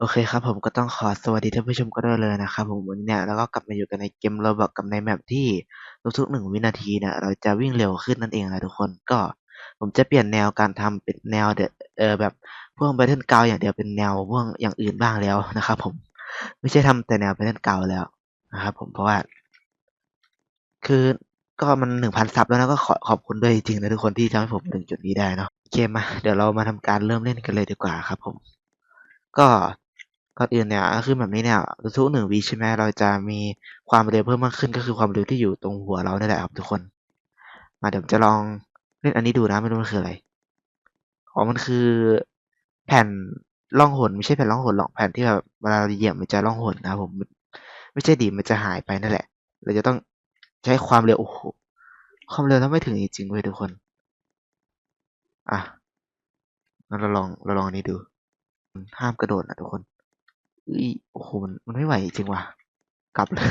โอเคครับผมก็ต้องขอสวัสดีท่านผู้ชมกันด้วยเลยนะครับผมวันนี้เนี่ยเราก็กลับมาอยู่กันในเกม Roblox กับในแมปที่ทุกๆหนึ่งวินาทีเนี่ยเราจะวิ่งเร็วขึ้นนั่นเองนะทุกคนก็ผมจะเปลี่ยนแนวการทำเป็นแนวเดเออแบบพวก Battle Ground อย่างเดียวเป็นแนวพวกอย่างอื่นบ้างแล้วนะครับผมไม่ใช่ทำแต่แนว Battle Ground แล้วนะครับผมเพราะว่า คือก็มันหนึ่งพันซับแล้วนะก็ขอขอบคุณด้วยจริงๆนะทุกคนที่ทำให้ผมถึงจุดนี้ได้เนาะโอเคมาเดี๋ยวเรามาทำการเริ่มเล่นกันเลยดีกว่าครับ ผม ก็ ก่อนอื่นเนี่ยก็คือแบบนี้เนี่ยทุกหนึ่งวีใช่ไหมเราจะมีความเร็วเพิ่มมากขึ้นก็คือความเร็วที่อยู่ตรงหัวเราเนี่ยแหละครับทุกคน มาเดี๋ยวจะลองเล่นอันนี้ดูนะไม่รู้มันคืออะไรอ๋อมันคือแผ่นล่องหนไม่ใช่แผ่นล่องหนหรอกแผ่นที่แบบเวลาเราเหยียบมันจะล่องหนนะผมไม่ใช่ดีมันจะหายไปนั่นแหละ เราจะต้องใช้ความเร็วโอ้โหความเร็วถ้าไม่ถึงจริงๆเว้ยทุกคน อะงั้นเราลองเราลองอันนี้ดู ห้ามกระโดดนะทุกคน อุ้ยโอ้โหมันมันไม่ไหวจริงว่ะ กลับเลย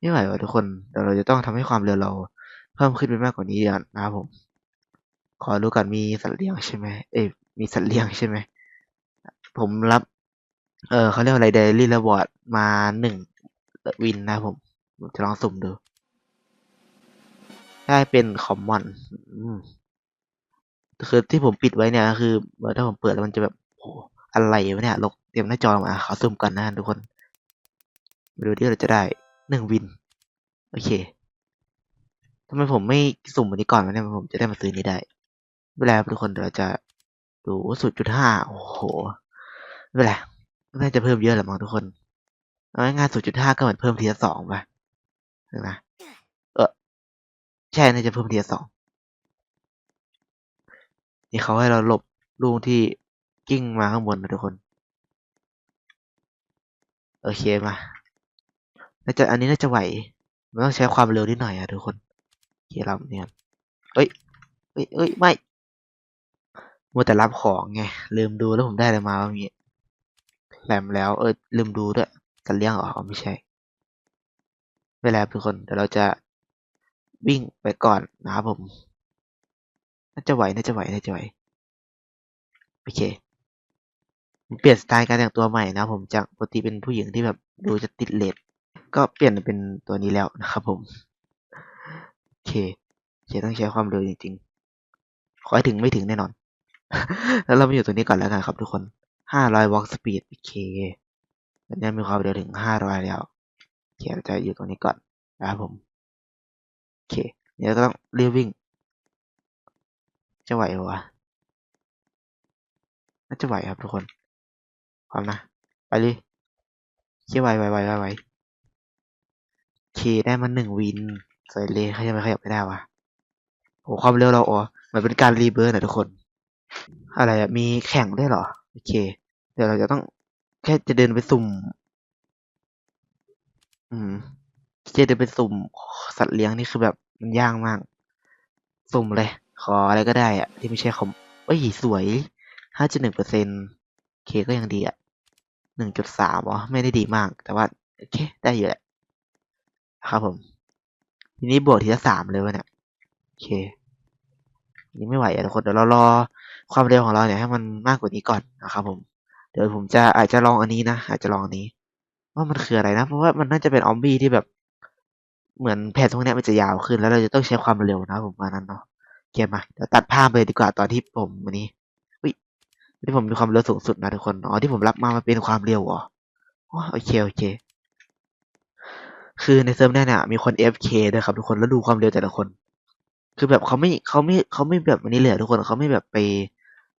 ไม่ไหวว่ะทุกคนเดี๋ยวเราจะต้องทำให้ความเร็วเรา เพิ่มขึ้นไปมากกว่านี้ก่อนนะครับผม ขอดูก่อนมีสัตว์เลี้ยงใช่ไหมเอ้ยมีสัตว์เลี้ยงใช่ไหมผมรับ เออเขาเรียกอะไรเดลี่รีวอร์ดมาหนึ่งวินนะครับผมผมจะลองสุ่มดู ได้เป็นคอมมอนคือที่ผมปิดไว้เนี่ย คือเมื่อถ้าผมเปิดแล้วมันจะแบบโห อะไรวะเนี่ยลบเตรียมหน้าจอมาขอซูมก่อนนะทุกคนมาดูที่เราจะได้หนึ่งวิน โอเคทำไมผมไม่สุ่มอันนี้ก่อนวะเนี่ยผมจะได้มาซื้อนี้ได้เป็นไรครับทุกคนเราจะดูสุดจุดห้าโอ้โหเป็นไรน่าจะเพิ่มเยอะแหละมั้งทุกคนเอาง่ายๆสุดจุดห้าก็เหมือนเพิ่มทีละสองไปนะเออใช่น่าจะเพิ่มทีละสองนี่เขาให้เราหลบลูกที่ กิ้งมาข้างบนนะทุกคน โอเคมาน่าจะอันนี้น่าจะไหว มันต้องใช้ความเร็วนิดหน่อยอะทุกคนโอเคเราเนี่ยเอ้ยเอ้ยเอ้ยไม่มัวแต่รับของไงลืมดูแล้วผมได้อะไรมาว่ามีแหลมแล้วเออลืมดูด้วยสัตว์เลี้ยงเหรอไม่ใช่ไม่แล้วทุกคนเดี๋ยวเราจะวิ่งไปก่อนนะครับผม น่าจะไหว น่าจะไหว น่าจะไหว โอเค เปลี่ยนสไตล์การแต่งตัวใหม่นะผมจากปกติเป็นผู้หญิงที่แบบดูจะติดเลดก็เปลี่ยนเป็นตัวนี้แล้วนะครับผมโอเคเคต้องใช้ความเร็วจริงๆ ขอให้ถึงไม่ถึงแน่นอน แล้วเรามาอยู่ตรงนี้ก่อนแล้วกันครับทุกคนห้าร้อยวอล์กสปีดโอเคอันนี้มีความเร็วถึงห้าร้อยแล้วเคเราจะอยู่ตรงนี้ก่อนนะครับผมโอเคเดี๋ยวก็ต้องเรียวิ่ง จะไหววะน่าจะไหวครับทุกคน พร้อมนะ ไปเลยเคี่ยไวไวไวไวไวเคได้มาหนึ่งวินสวยเลยเขาจะไม่ขยับไม่ได้วะโอ้ความเร็วเราอ๋อเหมือนเป็นการรีเบิร์นนะทุกคน อะไรอะมีแข่งได้เหรอ โอเค เดี๋ยวเราจะต้องแค่จะเดินไปสุ่ม อืมจะเดินไปสุ่มสัตว์เลี้ยงนี่คือแบบมันยากมาก สุ่มเลย ขออะไรก็ได้อะที่ไม่ใช่คอมเอ้ยสวยห้าจุดหนึ่งเปอร์เซ็นเคก็ยังดีอะ หนึ่งจุดสามอ๋อไม่ได้ดีมาก แต่ว่าโอเค ได้อยู่แหละครับผม ทีนี้บวกทีละสามเลยวะเนี่ยโอเคนี่ไม่ไหวอะทุกคนเดี๋ยวเรารอความเร็วของเราเนี่ยให้มันมากกว่านี้ก่อนนะครับผม เดี๋ยวผมจะอาจจะลองอันนี้นะอาจจะลองอันนี้ ว่ามันคืออะไรนะ เพราะว่ามันน่าจะเป็นออมบี้ที่แบบ เหมือนแผ่นตรงนี้มันจะยาวขึ้นแล้วเราจะต้องใช้ความเร็วนะผมว่านั้นเนาะเคมาเดี๋ยวตัดภาพเลยดีกว่าตอนที่ผมวันนี้ ที่ผมมีความเร็วสูงสุดนะทุกคน อ๋อที่ผมรับมามันเป็นความเร็วเหรอโอเคโอเค คือในเซิร์ฟเนี่ยมีคน FK ด้วยครับทุกคนแล้วดูความเร็วแต่ละคน คือแบบเขาไม่เขาไม่เขาไม่แบบนี้เลยทุกคนเขาไม่แบบไป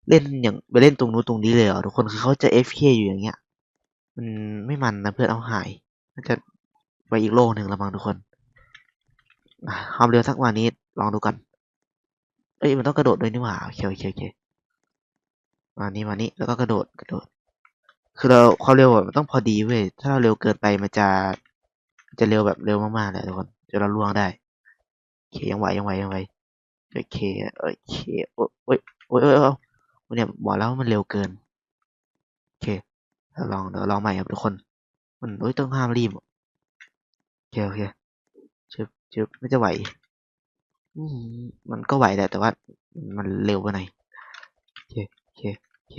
เล่นอย่างไปเล่นตรงนู้นตรงนี้เลยเหรอทุกคนคือเขาจะ FK อยู่อย่างเงี้ย มันไม่มันนะเพื่อนเอาหายน่าจะไปอีกโลกหนึ่งล้วมั้งทุกคนความเร็วสักวันนี้ลองดูกันเอ้ยมันต้องกระโดดด้วยนี่หว่าโอเคโอเคโอเค มานี่มานี่แล้วก็กระโดดกระโดด คือเราความเร็วมันต้องพอดีเว้ยถ้าเราเร็วเกินไปมันจะจะเร็วแบบเร็วมากๆเลยทุกคนจะเราล่วงได้โอเคยังไหวยังไหวยังไหวโอเคโอเคโอ้ยโอ้ยโอ้ยโอ้ยเนี่ยบอกแล้วมันเร็วเกินโอเคเราลองเดี๋ยวลองใหม่ครับทุกคน มันโอ้ยต้องห้ามรีบโอเคโอเคชึบชึบไม่จะไหวอืมมันก็ไหวแหละแต่ว่ามันเร็วไปหน่อยโอเค เคโอเค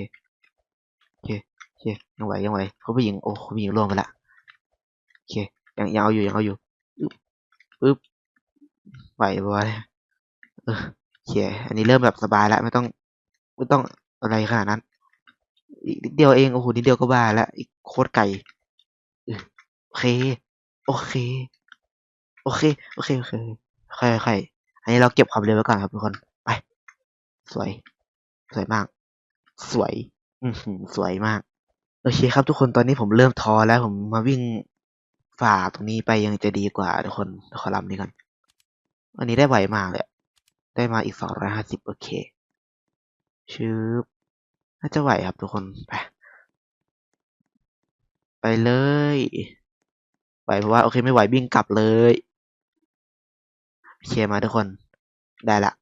โอเคเคยังไหวยังไหวเขาผู้หญิงโอ้เขาผู้หญิงล่วงไปละโอเคยังยังเอาอยู่ยังเอาอยู่ปึ๊บไหวปะวะเนี่ยเออโอเคอันนี้เริ่มแบบสบายแล้วไม่ต้องไม่ต้องอะไรขนาดนั้น อีกนิดเดียวเองโอ้โหนิดเดียวก็บ้าแล้วอีกโคตรไกลเออโอเค โอเค โอเค โอเคโอเคค่อยๆอันนี้เราเก็บความเร็วไว้ก่อนครับทุกคน ไป สวย สวยมาก สวย อือหือสวยมาก โอเคครับทุกคนตอนนี้ผมเริ่มท้อแล้ว ผมมาวิ่งฝ่าตรงนี้ไปยังจะดีกว่าทุกคนขอลำนี้ก่อนอันนี้ได้ไวมากเลยอะได้มาอีกสองร้อยห้าสิบโอเคชืบน่าจะไหวครับทุกคนไปไปเลยไหวเพราะว่าโอเคไม่ไหววิ่งกลับเลยโอเคมาทุกคน ได้ละ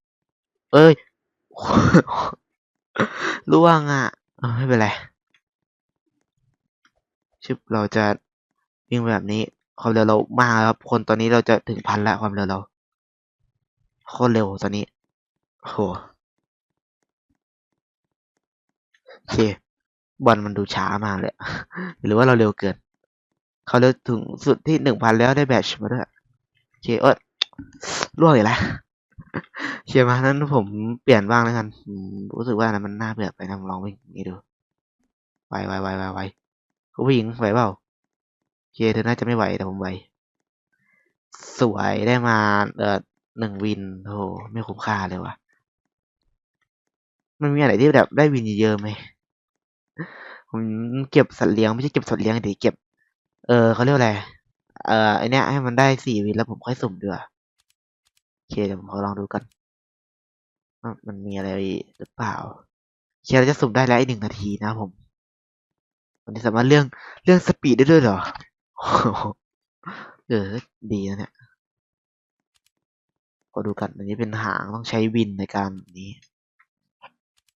เอ้ย ล่วงอะไม่เป็นไรชึบเราจะวิ่งแบบนี้ ความเร็วเรามากครับ คนตอนนี้เราจะถึงพันแล้วความเร็วเราโคตรเร็วตอนนี้โหโอเคบอลมันดูช้ามากเลย หรือว่าเราเร็วเกิน เขาเร็วถึงสุดที่หนึ่งพันแล้วได้แบตชมาด้วยโอเคเออล่วงอีกแล้ว เชียร์มานั้นผมเปลี่ยนบ้างแล้วกันรู้สึกว่านะมันน่าเบื่อไปนะลองวิ่งนี้ดูไวไวไวไวไวคุณผู้หญิงไหวเปล่าเคเธอน่าจะไม่ไหวแต่ผมไหวสวยได้มาเอ่อหนึ่งวินโอ้โหไม่คุ้มค่าเลยว่ะมันมีอะไรที่แบบได้วินเยอะๆไหมผมเก็บสัตว์เลี้ยงไม่ใช่เก็บสัตว์เลี้ยงเดี๋ยวเก็บ เออเขาเรียกอะไรเอ่อไอเนี้ยให้มันได้สี่วินแล้วผมค่อยสุ่มดีกว่าโอ เคเดี๋ยวผมขอลองดูกันว่ามันมีอะไรหรือเปล่าเคเราจะสุ่มได้แล้วอีกหนึ่งนาทีนะผมมันจะสามารถเรื่องเรื่องสปีดได้ด้วยเหรอเออดีนะเนี่ยขอดูกันอันนี้เป็นหางต้องใช้วินในการนี้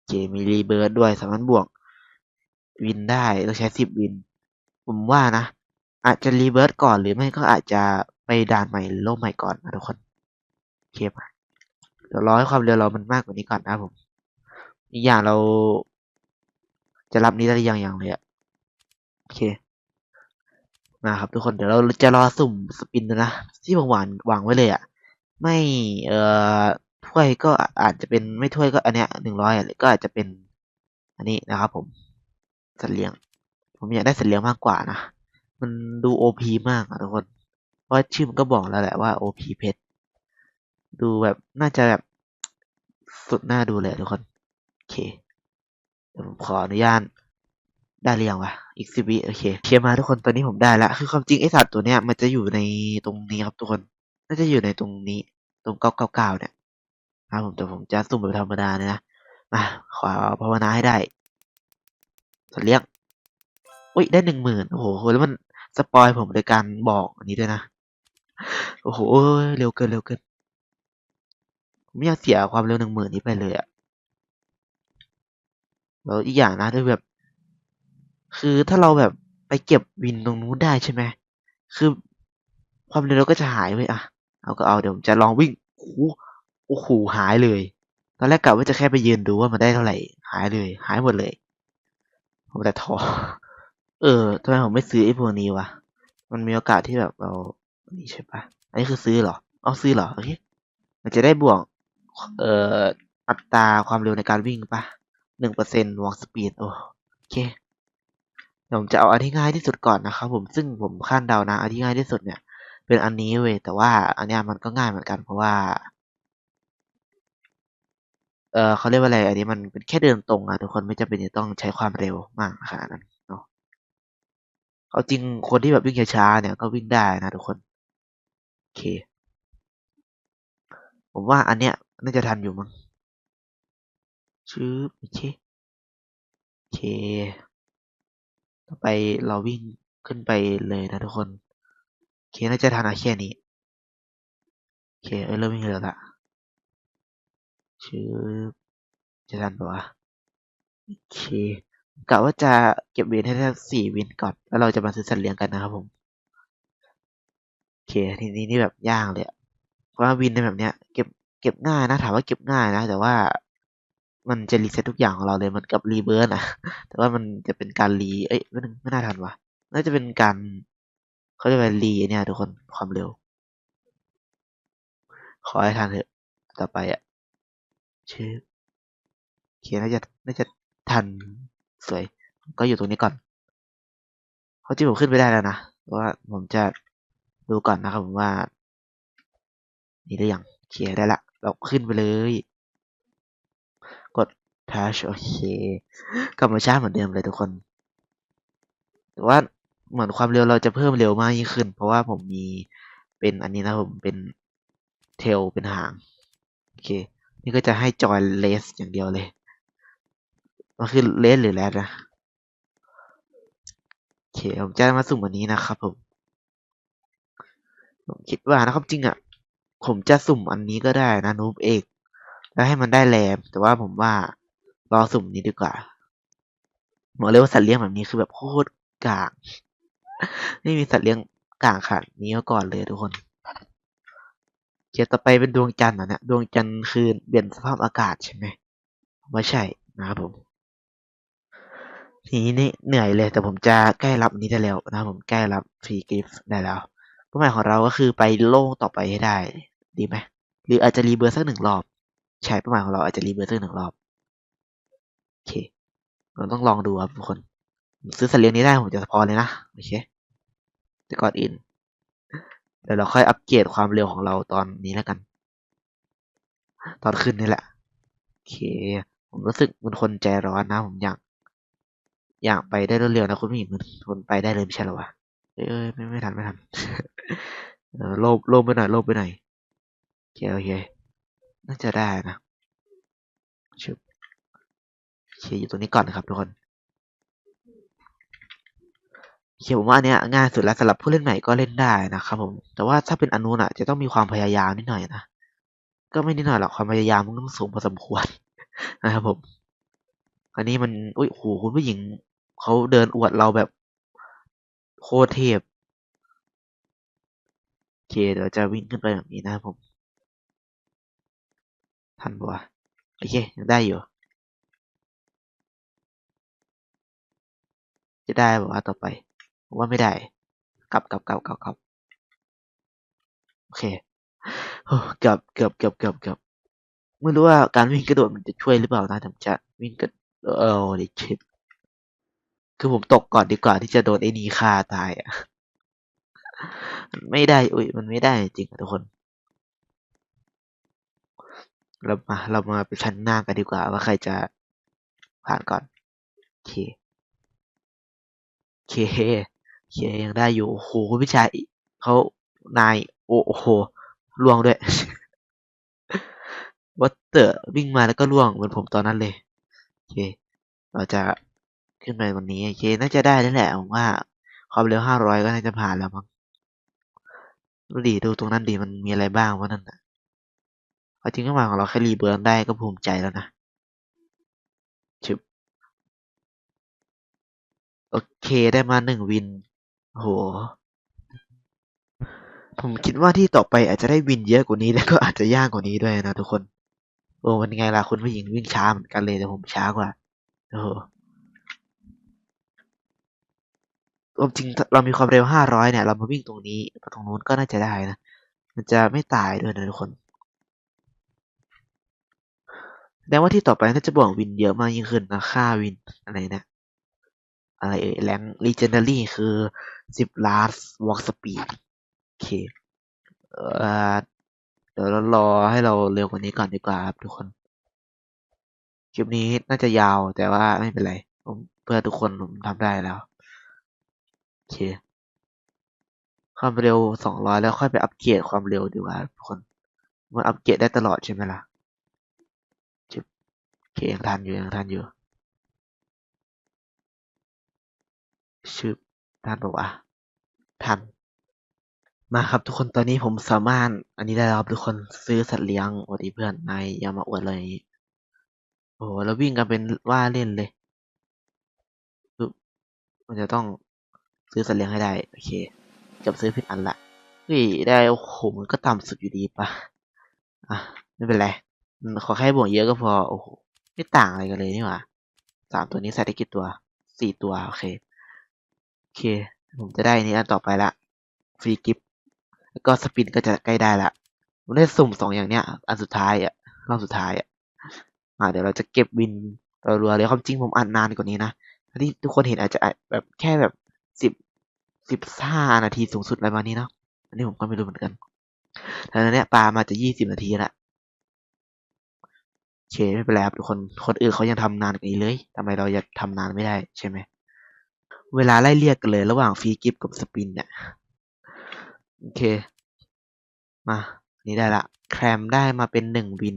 เคมีรีเบิร์ดด้วยสามารถบวก วินได้ต้องใช้สิบวิน ผมว่านะ อาจจะรีเบิร์ดก่อนหรือไม่ก็อาจจะไปด่านใหม่โลกใหม่ก่อนนะทุกคน เคปเดี๋ยวรอให้ความเร็วเรามันมากกว่านี้ก่อนนะผม อีกอย่างเรา จะรับนี้ได้อยังยังเลยอะโอเค มาครับทุกคนเดี๋ยวเราจะรอสุ่มสปินนะ ที่ผมวางวางไว้เลยอะไม่เอ่อถ้วยก็อาจจะเป็นไม่ถ้วยก็อันเนี้ยหนึ่งร้อยก็อาจจะเป็น อันนี้นะครับ ผมสัตว์เลี้ยง ผมอยากได้สัตว์เลี้ยงมากกว่านะมันดูโอพีมากอะทุกคนเพราะชื่อมันก็บอกแล้วแหละว่าโอพีเพชร ดูแบบน่าจะแบบสุดน่าดูเลยทุกคน โอเคเดี๋ยวผมขออนุญาตได้หรือยังวะอีกสิบวิโอเคเคลียร์มาทุกคนตอนนี้ผมได้ล้วคือความจริงไอสัตว์ตัวเนี้ยมันจะอยู่ในตรงนี้ครับทุกคนน่าจะอยู่ในตรงนี้ ตรงเก้าเก้าเก้าเนี่ยนะครับผมแต่ผมจะสุ่มแบบธรรมดาเลยนะมาขอภาวนาให้ได้สัตว์เลี้ยงอุ้ยได้หนึ่งหมื่นโอ้โหแล้วมันสปอยผมโดยการบอกอันนี้ด้วยนะ โอ้โห เร็วเกิน เร็วเกิน ผมไม่อยากเสียความเร็วหนึ่งหมื่นนี้ไปเลยอะแล้วอีกอย่างนะด้วยแบบ คือถ้าเราแบบไปเก็บวินตรงนู้นได้ใช่ไหมคือความเร็วเราก็จะหายไปอะ เอาก็เอาเดี๋ยวผมจะลองวิ่งโอ้โหโอ้โหหายเลย ตอนแรกกะว่าจะแค่ไปยืนดูว่ามันได้เท่าไหร่ หายเลย หายหมดเลย ผมแต่ท้อเออทำไมผมไม่ซื้อไอ้พวกนี้วะ มันมีโอกาสที่แบบเรานนี้ใช่ปะอันนี้คือซื้อเหรอ เอาซื้อเหรอโอเคมันจะได้บวก เอ่ออัตราความเร็วในการวิ่งปะหนึ่งเปอร์เซ็นต์วอล์กสปีดโอเคเดี๋ยวผมจะเอาอันที่ง่ายที่สุดก่อนนะครับผมซึ่งผมคาดเดานะอันที่ง่ายที่สุดเนี่ย เป็นอันนี้เว้ยแต่ว่า อันเนี้ยมันก็ง่ายเหมือนกันเพราะว่า เออเขาเรียกว่าอะไร อันนี้มันเป็นแค่เดินตรงอะทุกคนไม่จำเป็นจะต้องใช้ความเร็วมากขนาดนั้นเนาะเอาจริงคนที่แบบวิ่งช้าๆเนี่ยก็วิ่งได้นะทุกคนโอเค ผมว่าอันเนี้ย น่าจะทันอยู่มั้งชื่อโอเคโอเคต่อไปเราวิ่งขึ้นไปเลยนะทุกคนโอเคน่าจะทันอะแค่นี้โอเคเออเริ่มวิ่งเร็วละชื่อจะทันปะวะโอเคกะว่าจะเก็บวินให้ได้สี่วินก่อน แล้วเราจะมาซื้อสัตว์เลี้ยงกันนะครับผมโอเคทีนี้นี่แบบยากเลยเพราะว่าวินในแบบเนี้ย เก็บ เก็บง่ายนะถามว่าเก็บง่ายนะ แต่ว่ามันจะรีเซ็ตทุกอย่างของเราเลยมันกับรีเบิร์นอะแต่ว่ามันจะเป็นการรีเอ้ยไม่นึงไม่น่าทันวะน่าจะเป็นการเขาเรียกว่ารีเนี่ยทุกคนความเร็ว ขอให้ทันเถอะต่อไปอะชื่อโอเคน่าจะน่าจะทันสวย ก็อยู่ตรงนี้ก่อนเขาจริงผมขึ้นไปได้แล้วนะเพราะว่าผมจะดูก่อนนะครับผมว่า นี่ได้ยังโอเคได้ละ เราขึ้นไปเลย กด touch โอเคกลับมาช้าเหมือนเดิมเลยทุกคน แต่ว่าเหมือนความเร็วเราจะเพิ่มเร็วมากยิ่งขึ้น เพราะว่าผมมีเป็นอันนี้นะผมเป็นเทลเป็นหาง โอเค นี่ก็จะให้จอยเลสอย่างเดียวเลย มันคือเลสหรือแรดนะ โอเค ผมจะมาสุ่มอันนี้นะครับผม ผมคิดว่านะครับจริงอะ ผมจะสุ่มอันนี้ก็ได้นะนูบเอกแล้วให้มันได้แรม แต่ว่าผมว่ารอสุ่มนี้ดีกว่าบอกเลยว่าสัตว์เลี้ยงแบบนี้คือแบบโคตรกากไม่มีสัตว์เลี้ยงกากขนาดนี้มาก่อนเลยทุกคนเกียต่อไปเป็นดวงจันทร์นะเนี่ยดวงจันทร์คือเปลี่ยนสภาพอากาศใช่ไหมไม่ใช่นะครับผมทีนี้นี่เหนื่อยเลย แต่ผมจะใกล้รับอันนี้ได้แล้วนะผมใกล้รับฟรีกิฟต์ได้แล้วเป้าหมายของเราก็คือไปโล่งต่อไปให้ได้ ดีไหมหรืออาจจะรีเบิร์สักหนึ่งรอบ ใช่เป้าหมายของเราอาจจะรีเบิร์สักหนึ่งรอบ โอเค เราต้องลองดูครับทุกคนซื้อสัตว์เลี้ยงนี้ได้ผมจะพอเลยนะ โอเค แต่ก่อนอื่นเดี๋ยวเราค่อยอัปเกรดความเร็วของเราตอนนี้แล้วกัน ตอนขึ้นนี่แหละ โอเค ผมรู้สึกเป็นคนใจร้อนนะ ผมอยาก อยากไปได้เร็วๆนะคุณผู้หญิงมันคนไปได้เลยไม่ใช่หรอวะเอ้ยไม่ไม่ทันไม่ทันโลบโลบไปหน่อยโลบไปหน่อย เคโอเคน่าจะได้นะชึบโอเคอยู่ตรงนี้ก่อนนะครับทุกคนโอเคผมว่าอันเนี้ยง่ายสุดแล้วสำหรับผู้เล่นใหม่ก็เล่นได้นะครับผม แต่ว่าถ้าเป็นอนุน่ะ จะต้องมีความพยายามนิดหน่อยนะ ก็ไม่นิดหน่อยหรอกความพยายามมันต้องสูงพอสมควรนะครับผม อันนี้มันอุ้ยโหคุณผู้หญิงเขาเดินอวดเราแบบโคตรเทพโอเคเดี๋ยวจะวิ่งขึ้นไปแบบนี้นะครับผม ทันปะวะโอเคยังได้อยู่ จะได้บอกว่าต่อไปผมว่าไม่ได้ กลับกลับกลับกลับกลับโอเคโอ้เกือบเกือบเกือบเกือบเกือบไม่รู้ว่าการวิ่งกระโดดมันจะช่วยหรือเปล่านะแต่ผมจะวิ่งกระเออดิชิตคือผมตกก่อนดีกว่าที่จะโดนไอ้นี่ฆ่าตายอะมันไม่ได้ อุ้ยมันไม่ได้จริงๆอะทุกคน เรามาเรามาไปชั้นหน้ากันดีกว่าว่าใครจะผ่านก่อนโอเคโอเคโอเคยังได้อยู่โอ้โหพี่ชายเขานายโอ้โหล่วงด้วยวัตเตอร์วิ่งมาแล้วก็ล่วงเหมือนผมตอนนั้นเลยโอเค เราจะขึ้นไปวันนี้โอเคน่าจะได้แล้วแหละผมว่าความเร็วห้าร้อยก็น่าจะผ่านแล้วมั้งดูดิดูตรงนั้นดิมันมีอะไรบ้างวะนั่นนะ เอาจริงก็หมายของเราแค่รีเบิร์นได้ก็ภูมิใจแล้วนะชึบโอเคได้มาหนึ่งวินโห ผมคิดว่าที่ต่อไปอาจจะได้วินเยอะกว่านี้แล้วก็อาจจะยากกว่านี้ด้วยนะทุกคน โอ้มันไงล่ะคุณผู้หญิงวิ่งช้าเหมือนกันเลยแต่ผมช้ากว่าโอ้โหความจริงเรามีความเร็วห้าร้อยเนี่ย เรามาวิ่งตรงนี้ตรงนู้นก็น่าจะได้นะ มันจะไม่ตายด้วยนะทุกคน แสดงว่าที่ต่อไปน่าจะบวกวินเยอะมากยิ่งขึ้นนะค่าวินอะไรเนะอะไรเอ่ยแรง legendary คือสิบล้าน walk speed โอเคเอ่อเดี๋ยวเรารอให้เราเร็วกว่านี้ก่อนดีกว่าครับทุกคน คลิปนี้น่าจะยาวแต่ว่าไม่เป็นไรผมเพื่อทุกคนผมทำได้แล้วโอเคความเร็วสองร้อยแล้วค่อยไปอัปเกรดความเร็วดีกว่าทุกคนมันอัปเกรดได้ตลอดใช่ไหมล่ะ เคยังทันอยู่ยังทันอยู่ชื่อทันบอกว่าทัน มาครับทุกคนตอนนี้ผมสามารถ อันนี้ได้แล้วครับทุกคนซื้อสัตว์เลี้ยงสวัดีเพื่อนนายอย่ามาอวดเลยโอ้โหแล้ววิ่งกันเป็นว่าเล่นเลยปึ๊บมันจะต้องซื้อสัตว์เลี้ยงให้ได้โอเคเกับซื้อผิดอันละเฮ้ยได้โอ้โหมันก็ต่ำสุดอยู่ดีปะอะไม่เป็นไรขอแค่บวกเยอะก็พอโอ้โห ไม่ต่างอะไรกันเลยนี่หว่าสามตัวนี้ใส่ได้กี่ตัวสี่ตัว โอเค โอเค ผมจะได้นี้อันต่อไปละฟรีกิฟต์แล้วก็สปินก็จะใกล้ได้ละผมได้สุ่มสองอย่างเนี้ย อันสุดท้ายอะรอบสุดท้ายอะอ่าเดี๋ยวเราจะเก็บวินรัวๆเลยความจริงผมอ่านนานกว่านี้นะที่ทุกคนเห็นอาจจะแบบแค่แบบสิบสิบห้านาทีสูงสุดอะไรประมาณนี้เนาะอันนี้ผมก็ไม่รู้เหมือนกันแต่อันเนี้ยปลามาจะยี่สิบนาทีละ โอเคไม่เป็นไรครับทุกคนคนอื่นเขายังทำนานกว่านี้เลยทำไมเราจะทำนานไม่ได้ใช่ไหมเวลาไล่เรียกกันเลยระหว่างฟรีกิฟกับสปินเนี่ยโอเค มานี่ได้ละแครมได้มาเป็นหนึ่งวิน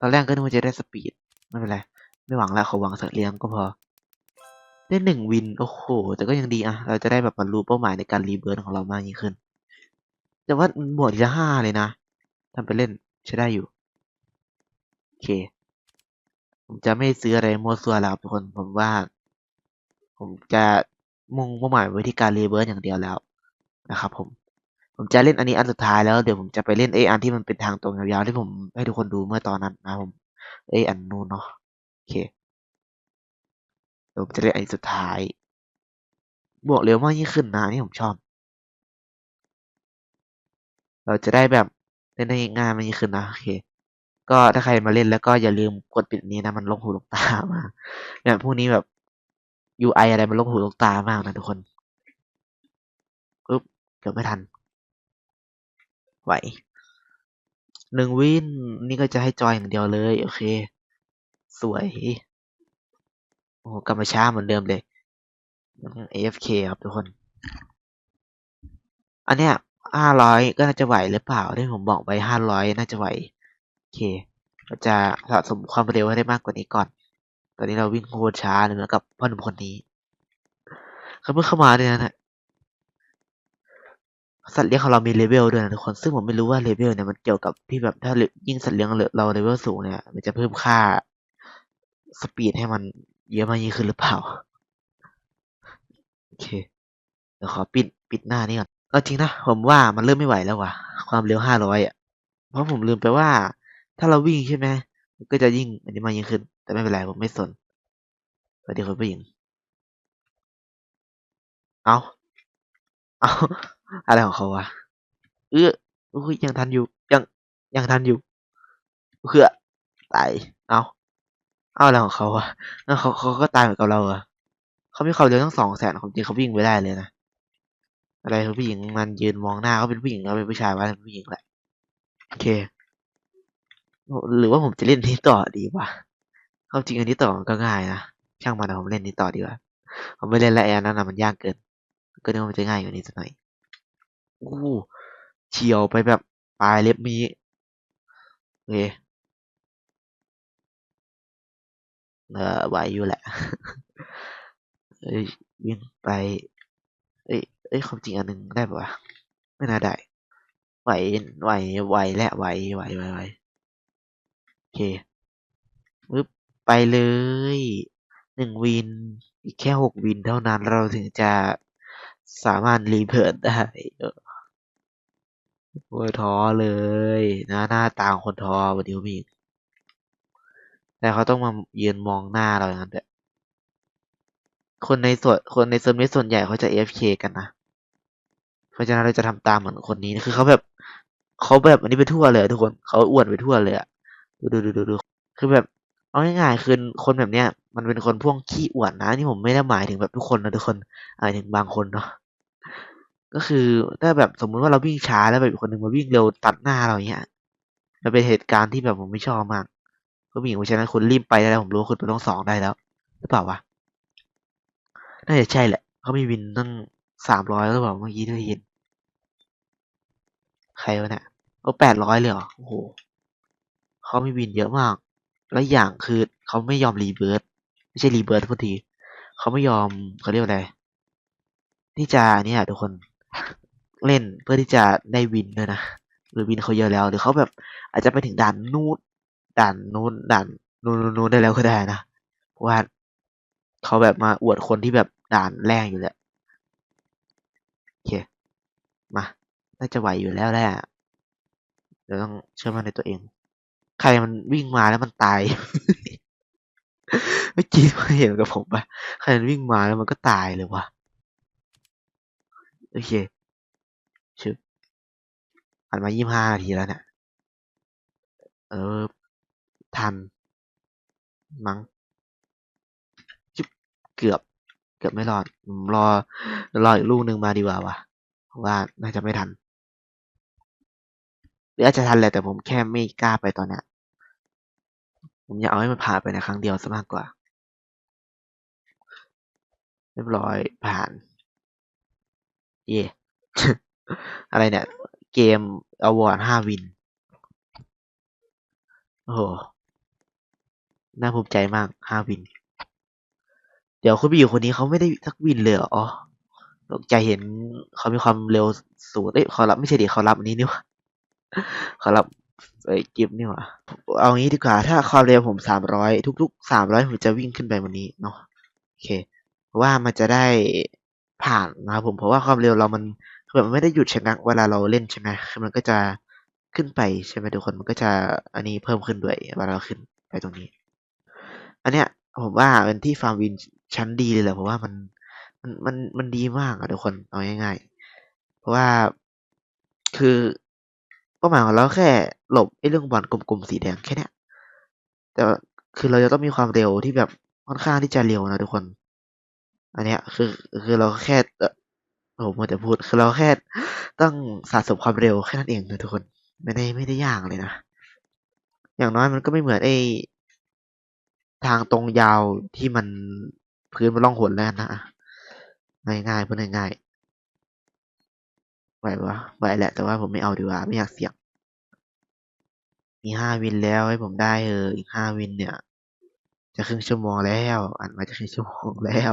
ตอนแรกก็นึกว่าจะได้สปีดไม่เป็นไรไม่หวังแล้วขอหวังสักเลี้ยงก็พอ ได้หนึ่งวิน โอ้โห แต่ก็ยังดีอะเราจะได้แบบบรรลุเป้าหมายในการรีเบิร์นของเรามากยิ่งขึ้น แต่ว่าบวกทีละห้าเลยนะทำไปเล่นใช้ได้อยู่ โอเค ผมจะไม่ซื้ออะไรมั่วซั่วแล้วครับทุกคน ผมว่า ผมจะมุ่งเป้าหมายไว้ที่การรีเบิร์นอย่างเดียวแล้วนะครับ ผม ผมจะเล่นอันนี้อันสุดท้ายแล้วเดี๋ยวผมจะไปเล่นไออันที่มันเป็นทางตรงยาวๆที่ผมให้ทุกคนดูเมื่อตอนนั้นนะผมไออันนู้นเนาะโอเคเดี๋ยวผมจะเล่นอันสุดท้าย บวกเร็วมากยิ่งขึ้นนะนี่ผมชอบ เราจะได้แบบเล่นได้ง่ายมากยิ่งขึ้นนะโอเค ก็ถ้าใครมาเล่นแล้วก็อย่าลืมกดปิดนี้นะ มันลงหูลงตามากแบบพวกนี้แบบ UI อะไรมันลงหูลงตามากนะทุกคนปึ๊บเกือบไม่ทัน ไหวหนึ่งวินนี่ก็จะให้จอยอย่างเดียวเลย โอเค สวย โอ้โหกลับมาช้าเหมือนเดิมเลย AFK ครับทุกคน อันเนี้ยห้าร้อยก็น่าจะไหวหรือเปล่าที่ผมบอกไปห้าร้อยน่าจะไหว เค เราจะสะสมความเร็วให้ได้มากกว่านี้ก่อน ตอนนี้เราวิ่งโคตรช้าเลยเหมือนกับพ่อหนุ่มคนนี้เขาเพิ่งเข้ามาเนี่ยนะสัตว์เลี้ยงของเรามีเลเวลด้วยนะทุกคน ซึ่งผมไม่รู้ว่าเลเวลเนี่ยมันเกี่ยวกับที่แบบถ้ายิ่งสัตว์เลี้ยงเราเลเวลสูงเนี่ย มันจะเพิ่มค่าสปีดให้มันเยอะมากยิ่งขึ้นหรือเปล่า โอเคเดี๋ยวขอปิดปิดหน้านี่ก่อน เอาจริงนะ ผมว่ามันเริ่มไม่ไหวแล้วว่ะ ความเร็วห้าร้อยอะ เพราะผมลืมไปว่า ถ้าเราวิ่งใช่ไหมมันก็จะยิ่งอันนี้มากยิ่งขึ้น แต่ไม่เป็นไรผมไม่สนสวัสดีคุณผู้หญิง เอาเอาอะไรของเขาวะ เอออุ้ยยังทันอยู่ ยัง ยังทันอยู่เพื่อตายเอาเอาอะไรของเขาวะแล้วเขาเขาก็ตายเหมือนกับเราอะเขามีความเร็วทั้งสองแสนความจริงเขาวิ่งไปได้เลยนะ อะไรคือผู้หญิงมันยืนมองหน้าเขาเป็นผู้หญิงเราเป็นผู้ชายว่าเป็นผู้หญิงแหละ โอเค หรือว่าผมจะเล่นนี้ต่อดีวะควาจริงอันนี้ต่อก็ง่ายนะ ช่างมันนะผมเล่นนี้ต่อดีกว่า ผมไม่เล่นแล้วแอนนั่นนะมันยากเกิน ก็นึกว่ามันจะง่ายกว่านี้สักหน่อยอู้เฉียวไปแบบปลายเล็บมีโอเคเออไหวอยู่แหละเอ้ยวิ่งไป เอ้ยเอ้ยความจริงอันหนึ่งได้ปะวะไม่น่าได้ ไหวไหวไหวและไหวไหวไหวไหว เคปึ๊บไปเลยหนึ่งวิน อีกแค่หกวินเท่านั้นเราถึงจะสามารถรีเพิร์ดได้โอ้ยท้อเลยนะหน้าตาคนท้อวันนี้มีแต่เขาต้องมายืนมองหน้าเราอย่างนั้นแหละคนในส่วนคนในเซิร์ฟนี้ส่วนใหญ่เขาจะ AFK กันนะ เพราะฉะนั้นเราจะทำตามเหมือนคนนี้คือเขาแบบเขาแบบอันนี้ไปทั่วเลยทุกคนเขาอวดไปทั่วเลยอะ ดูดูดูดูดูคือแบบเอาง่ายๆคือคนแบบเนี้ย มันเป็นคนพวกขี้อวดนะนี่ผมไม่ได้หมายถึงแบบทุกคนนะทุกคนหมายถึงบางคนเนาะก็คือถ้าแบบสมมุติว่าเราวิ่งช้าแล้วแบบอีกคนหนึ่งมาวิ่งเร็วตัดหน้าเราอย่างเงี้ยมันเป็นเหตุการณ์ที่แบบผมไม่ชอบมากก็มีเพราะฉะนั้นคุณรีบไปได้แล้วผมรู้ว่าคุณไปต้องสองได้แล้วหรือเปล่าวะน่าจะใช่แหละเขามีวินตั้งสามร้อยหรือเปล่าเมื่อกี้ที่เห็นใครวะเนี่ยเอาแปดร้อยเลยเหรอโอ้โห เขามีวินเยอะมาก แล้วอย่างคือเขาไม่ยอมรีเบิร์ดไม่ใช่รีเบิร์ดพอดีเขาไม่ยอมเขาเรียกว่าอะไรที่จะเนี่ยทุกคนเล่นเพื่อที่จะได้วินด้วยนะหรือวินเขาเยอะแล้ว หรือเขาแบบ อาจจะไปถึงด่านนู้นด่านนู้นด่านนู้นนู้นได้แล้วก็ได้นะเพราะว่าเขาแบบมาอวดคนที่แบบด่านแรกอยู่แล้วโอเคมาน่าจะไหวอยู่แล้วแหละเดี๋ยวต้องเชื่อมั่นในตัวเอง ใครมันวิ่งมาแล้วมันตายเมื่อกี้มันเห็นกับผมปะใครมันวิ่งมาแล้วมันก็ตายเลยวะโอเคชึบผ่านมายี่ห้านาทีแล้วเนี่ย เออ ทัน มั้งจุบเกือบ เกือบไม่รอดผมรอ รออีกลูกหนึ่งมาดีกว่าวะเพราะว่าน่าจะไม่ทัน หรืออาจจะทันแหละแต่ผมแค่ไม่กล้าไปตอนนี้ยผมอยากเอาให้มันผ่านไปในครั้งเดียวซะมากกว่า เรียบร้อยผ่าน เย่อะไรเนี่ย เกมอวอร์ดห้าวิน โอ้โห น่าภูมิใจมากห้าวิน เดี๋ยวคุณพี่อยู่คนนี้เขาไม่ได้สักวินเลยเหรออ๋อตกใจเห็นเขามีความเร็วสูงเอ้ยเขารับไม่ใช่ดิเขารับอันนี้นี่ว่าเขารับไอ้กิฟนี่หว่าเอางี้ดีกว่า ถ้าความเร็วผมสามร้อยทุกๆสามร้อยผมจะวิ่งขึ้นไปวันนี้เนาะโอเคเพราะว่ามันจะได้ผ่านนะครับผมเพราะว่าความเร็วเรามันคือแบบมันไม่ได้หยุดชะงักเวลาเราเล่นใช่ไหมคือมันก็จะขึ้นไปใช่ไหมทุกคนมันก็จะอันนี้เพิ่มขึ้นด้วยเวลาเราขึ้นไปตรงนี้ อันเนี้ยผมว่าเป็นที่ฟาร์มวินชั้นดีเลยแหละเพราะว่ามันมันมันมันดีมากอะทุกคนเอาง่ายๆเพราะว่าคือาหมายของเราแค่หลบไอ้เรื่องบอลกลมๆสีแดงแค่นี้แต่คือเราจะต้องมีความเร็วที่แบบค่อนข้างที่จะเร็วนะทุกคน อันเนี้ยคือคือเราแค่เออโอ้โหมัวแต่พูดคือเราแค่ต้องสะสมความเร็วแค่นั้นเองนะทุกคนไม่ได้ไม่ได้ยากเลยนะอย่างน้อยมันก็ไม่เหมือนไอ้ทางตรงยาวที่มันพื้นมันล่องหนแล้วนะอะง่ายๆพูดง่ายๆ ไหวปะไหวแหละ แต่ว่าผมไม่เอาดีกว่า ไม่อยากเสี่ยง มีห้าวินแล้วให้ผมได้เอออีกห้าวินเนี่ย จะครึ่งชั่วโมงแล้วอ่านมาจะครึ่งชั่วโมงแล้ว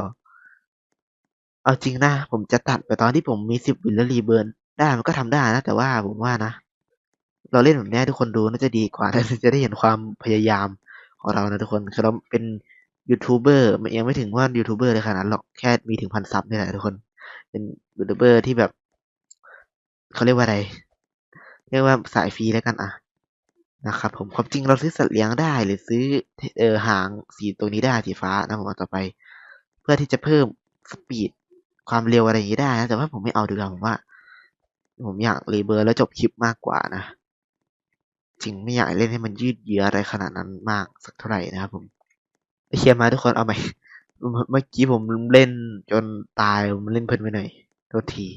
เอาจริงนะ ผมจะตัดไปตอนที่ผมมีสิบวินแล้วรีเบิร์นได้มันก็ทำได้นะ แต่ว่าผมว่านะ เราเล่นแบบนี้ทุกคนดูน่าจะดีกว่าจะได้เห็นความพยายามของเรานะทุกคนคือเราเป็นยูทูบเบอร์มันยังไม่ถึงว่ายูทูบเบอร์เลยขนาดนั้นหรอกแค่มีถึงพันซับนี่แหละทุกคน เป็นยูทูบเบอร์ที่แบบ เขาเรียกว่าอะไร เรียกว่าสายฟรีแล้วกันอะนะครับผมความจริงเราซื้อสัตว์เลี้ยงได้หรือซื้อเออหางสีตัวนี้ได้สีฟ้านะผมเอาต่อไป เพื่อที่จะเพิ่มสปีดความเร็วอะไรอย่างนี้ได้นะแต่ว่าผมไม่เอาดีกว่าผมว่า ผมอยากรีเบิร์แล้วจบคลิปมากกว่านะจริงไม่อยากเล่นให้มันยืดเยื้ออะไรขนาดนั้นมากสักเท่าไหร่นะครับผมเคลียร์มาทุกคนเอาใหมเมื่อกี้ผมเล่นจนตายผมเล่นเพลินไปหน่อยโทษที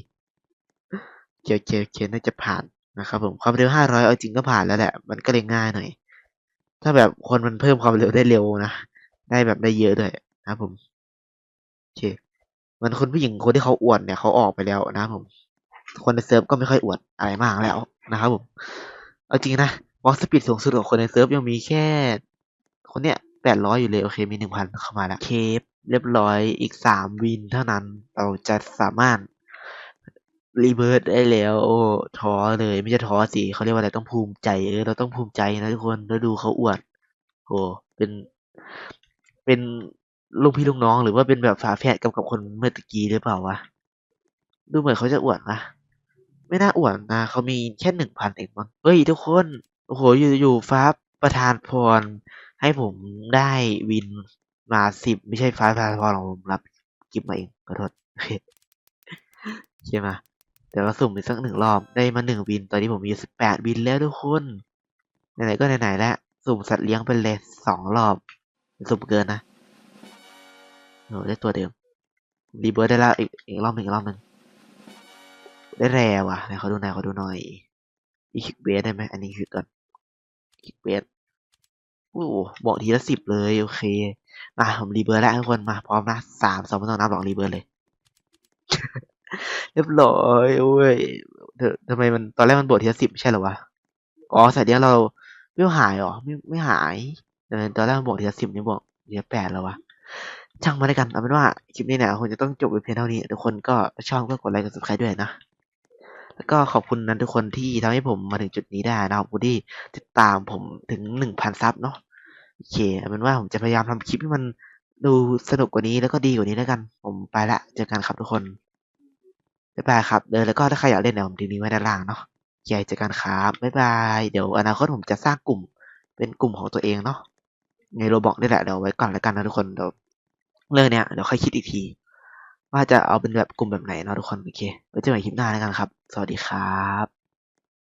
เกียวเกียวเกียวน่าจะผ่านนะครับผมความเร็วห้าร้อยเอาจริงก็ผ่านแล้วแหละ มันก็เลยง่ายหน่อย ถ้าแบบคนมันเพิ่มความเร็วได้เร็วนะ ได้แบบได้เยอะด้วยนะผมโอเคมันคนผู้หญิงคนที่เขาอวดเนี่ยเขาออกไปแล้วนะผม คนในเซิร์ฟก็ไม่ค่อยอวดอะไรมากแล้วนะครับผมเอาจริงนะวอลสปีดสูงสุดของคนในเซิร์ฟยังมีแค่ คนเนี้ยแปดร้อยอยู่เลยโอเคมีหนึ่งพันเข้ามาแล้วเคปเรียบร้อยอีกสามวินเท่านั้นเราจะสามารถ รีเบิร์ดได้แล้ว โอ้ท้อเลยไม่ใช่ท้อสิเขาเรียกว่าอะไรต้องภูมิใจเออเราต้องภูมิใจนะทุกคนแล้วดูเขาอวด โอ้เป็นเป็นลูกพี่ลูกน้องหรือว่าเป็นแบบฝาแฝดกับกับคนเมื่อตะกี้หรือเปล่าวะดูเหมือนเขาจะอวดนะไม่น่าอวดนะเขามีแค่หนึ่งพันเองมั้งเฮ้ยทุกคนโอ้โหอยู่อยู่ฟ้าประทานพร ให้ผมได้วินมาสิบไม่ใช่ฟ้าประทานพรของผมรับกิฟมาเองขอโทษโอเคใช่ไหม เดี๋ยวเราสุ่มอีกสักหนึ่งรอบได้มาหนึ่งวิน ตอนนี้ผมมีสิบแปดวินแล้วทุกคน ไหนๆก็ไหนๆแล้ว สุ่มสัตว์เลี้ยงไปเลยสองรอบ สุ่มเกินนะโอ้ได้ตัวเดิมรีเบิร์ดได้แล้วอีกอีกรอบหนึ่งอีกรอบหนึ่งได้แรว่ะไหนเขาดูหน่อยเขาดูหน่อยอีคิกเบสได้ไหมอันนี้คือก่อนคิกเบสโอ้โหบอกทีละสิบเลยโอเคมาผมรีเบิร์ดแล้วทุกคนมาพร้อมนะสามสองไม่ต้องนับหรอกรีเบิร์ดเลย เรียบร้อยโอ้ยเธอทำไมมันตอนแรกมันบวกทีละสิบใช่หรอวะ อ๋อใส่เดียวเราไม่หายเหรอไม่ไม่หายแต่ตอนแรกมันบวกทีละสิบนี่บวกทีละแปดแล้ววะช่างมาด้วยกันเอาเป็นว่าคลิปนี้เนี่ยคงจะต้องจบไปเพียงเท่านี้ ทุกคนก็ชอบก็กดไลค์กด subscribe ด้วยนะ แล้วก็ขอบคุณนั้นทุกคนที่ทำให้ผมมาถึงจุดนี้ได้นะครับคุณที่ติดตามผมถึงหนึ่งพันซับเนาะโอเคเอาเป็นว่าผมจะพยายามทำคลิปให้มันดูสนุกกว่านี้แล้วก็ดีกว่านี้แล้วกัน ผมไปละเจอกันครับทุกคน บ๊ายบายครับเออแล้วก็ถ้าใครอยากเล่นเนี่ยผมทิ้งลิงก์ไว้ด้านล่างเนาะใหญ่จอกันครับบ๊ายบาย เดี๋ยวอนาคตผมจะสร้างกลุ่ม เป็นกลุ่มของตัวเองเนาะในโรบอกนี่แหละเดี๋ยวไว้ก่อนแล้วกันนะทุกคนเดี๋ยวเรื่องเนี้ยเดี๋ยวค่อยคิดอีกที ว่าจะเอาเป็นแบบกลุ่มแบบไหนเนาะทุกคนโอเคไว้เจอกันคลิปหน้าแล้วกันครับ สวัสดีครับ